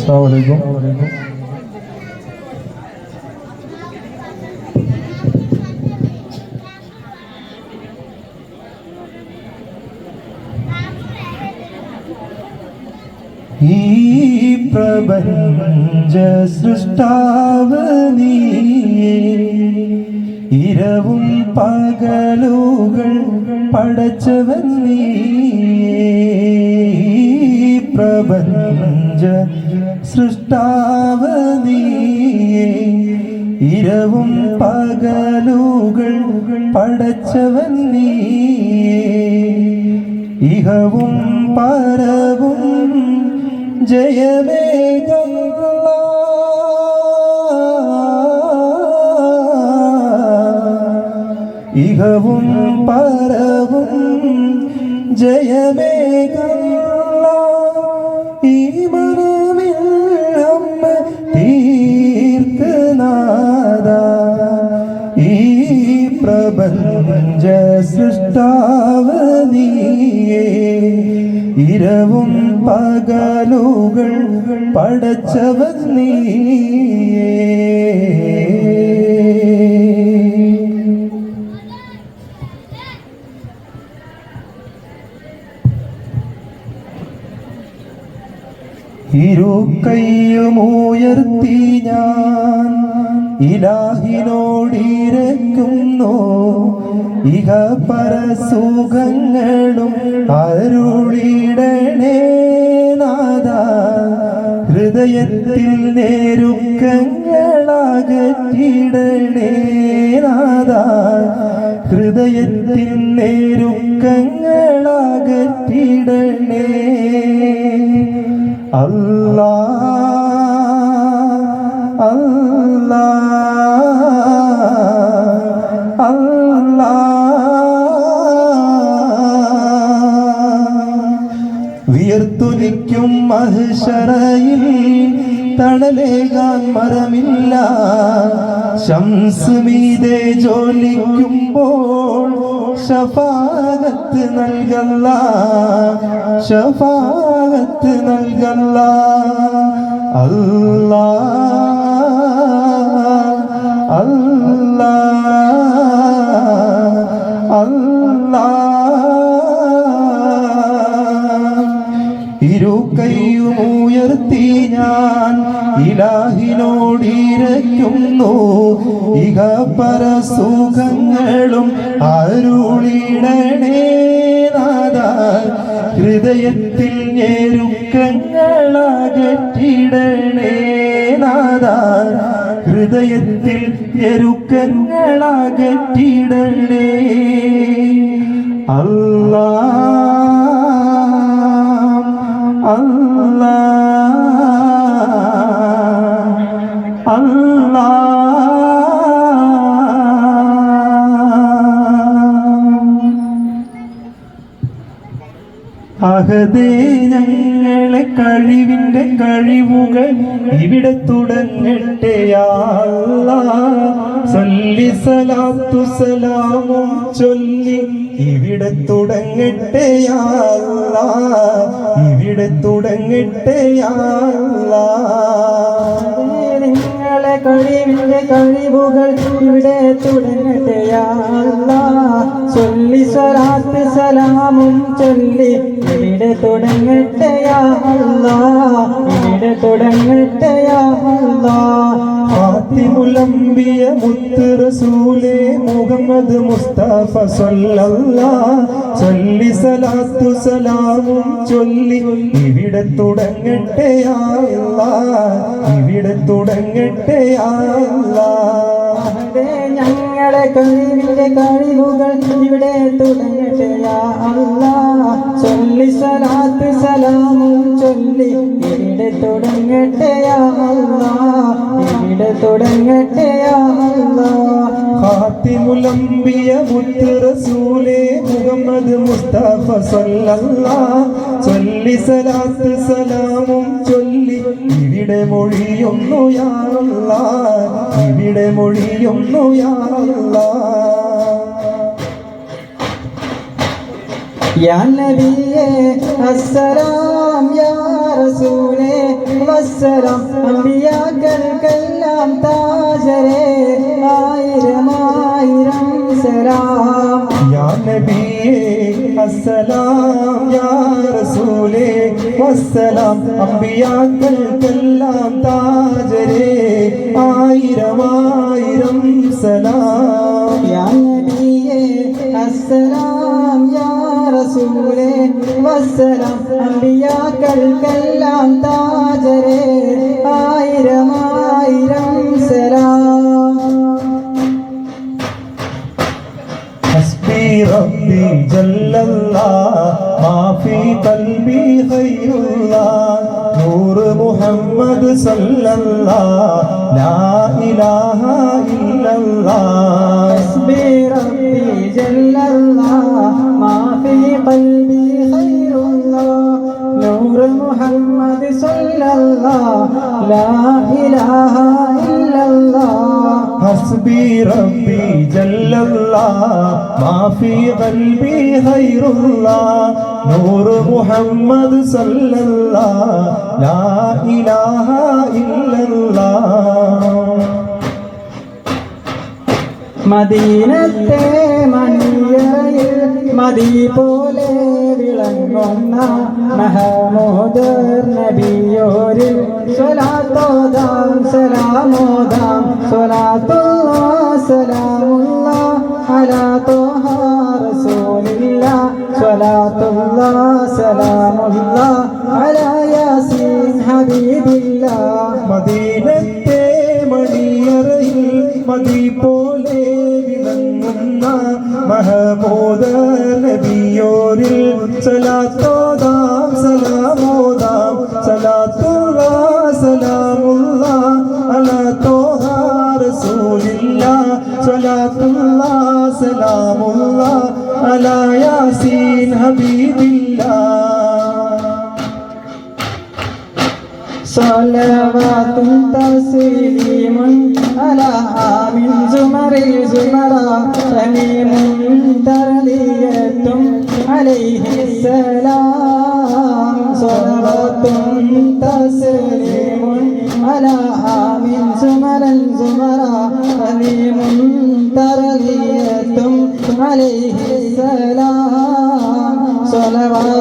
അസ്സാം വലൈക്കും ഈ പ്രപഞ്ച സൃഷ്ടാവ് ഇരവും പകലുകൾ പടച്ചവൻ പ്രപഞ്ച സൃഷ്ടാവ് നീയേ ഇരവും പകലുകൾ പടച്ചവൻ നീയേ. ഇഹവും പരവും ജയമേഘ ഇഹവും പരവും ജയമേഘ ഇരവും പകലുകൾ പടച്ചവൻ നീയേ. ഇരു കൈയുമുയർത്തി ഞാൻ ഇലാഹിനോടിരക്കുന്നു. ഇഹ പരസുഖങ്ങളും അരുളിടണേ നാദ ഹൃദയത്തിൽ നേരുക്കങ്ങളകറ്റിടണേ നാദ ഹൃദയത്തിൽ നേരുക്കങ്ങളകറ്റിടണേ. അല്ലാ വിയർത്തൊലിക്കും മഹിഷറയിൽ തണലേകാൻ മരമില്ല. ശംസ് മീതെ ജോലിക്കുമ്പോൾ ഷഫാഗത്ത് നൽകല്ല. ഷഫാഗത്ത് നൽകല്ല. അല്ലാ ഇലാഹിനോടിരയ്ക്കുന്നു ഇഹ പരസുഖങ്ങളും അരുളിടണേ നാദ ഹൃദയത്തിൽ ഞെരുക്കങ്ങളകറ്റിടണേ നാദ ഹൃദയത്തിൽ ഞെരുക്കങ്ങളകറ്റിടണേ. അല്ലാ അല്ലാ അഹദേ ഞങ്ങളെ കഴിവിന്റെ കഴിവുകൾ ഇവിടെ തുടങ്ങട്ടെ. സല്ലി സലാത്തു സലാമും ചൊല്ലി ഇവിടെ തുടങ്ങട്ടെ. ഇവിടെ തുടങ്ങട്ടെ നിങ്ങളെ കഴിവിന്റെ കഴിവുകൾ ഇവിടെ തുടങ്ങട്ടെ അല്ലാ. ചൊല്ലി സ്വരാത്ത് സലാമും ചൊല്ലി ഇവിടെ തുടങ്ങട്ടെ അല്ലാ. ഇവിടെ തുടങ്ങട്ടെ യാ അല്ലാ. മുത്ത് റസൂലേ മുഹമ്മദ് മുസ്തഫ സല്ലല്ലാ ചൊല്ലി സലാത്തു സലാമും ചൊല്ലി. ഇവിടെ തുടങ്ങട്ടെ യാ അല്ലാ. ഇവിടെ തുടങ്ങട്ടെ യാ അല്ലാ. അഹദേ ഞങ്ങളെ കഴിവിന്റെ കഴിവുകൾ ഇവിടെ തുടങ്ങട്ടെ യാ അല്ലാ. ചൊല്ലി സലാത്ത് സലാമും ചൊല്ലി ഇവിടെ തുടങ്ങട്ടെ യാ അല്ലാ. ഇവിടെ തുടങ്ങട്ടെ യാ അല്ലാ. ഫാത്തിമുലംബിയ മുത്ത് മുഹമ്മദ് മുസ്തഫ ചൊല്ലി സലാത്ത് സലാമും ചൊല്ലി ഇവിടെ മൊഴിയൊന്നു യാ ഇവിടെ മൊഴിയൊന്നു യാ അല്ലാ യാ നബിയേ അസ്സലാം യാ റസൂലേ വസ്സലാം. അമ്പിയാക്കൾക്കെല്ലാം താജരേ ആയിരം ആയിരം സലാം. യാ നബിയേ അസ്സലാം യാ റസൂലേ വസ്സലാം. അമ്പിയാക്കൾക്കെല്ലാം താജരേ ആയിരം ആയിരം സലാം. വസ്സലാം യാ റസൂലേ വസ്സലാം. അമ്പിയാക്കൾക്കെല്ലാം താജരേ ആയിരം ആയിരം സലാം. ഹസ്ബി റബ്ബി ജല്ലല്ലാ മാഫി കൽബി ഖൈറുല്ലാ. നൂർ മുഹമ്മദ് സല്ലല്ലാ ലാ ഇലാഹ ഇല്ലല്ലാ. ربي جل الله ما في قلبي خير الله نور محمد صلى الله لا إله إلا الله മദീനത്തെ മണിയറയിൽ മതി പോലെ വിളങ്ങുന്ന മഹമൂദർ നബിയോരിൽ സ്വലാത്തോദാം സലാമോദാം സ്വലാത്തുള്ള സലാമുള്ള അലാ തോഹ റസൂലില്ല സ്വലാത്തുള്ള സലാമുള്ള അലാ യാസീൻ ഹബീബില്ല മദീനത്തെ മണിയറയിൽ മതി പോലെ വിളങ്ങുന്ന മഹമൂദ سلام الله على ياسين حبيب الله. صلوات تسليم على من زمر زمرا سليم ترليتم عليه السلام. صلوات تسليم على من زمر زمرا سليم ترليتم عليه السلام صلوات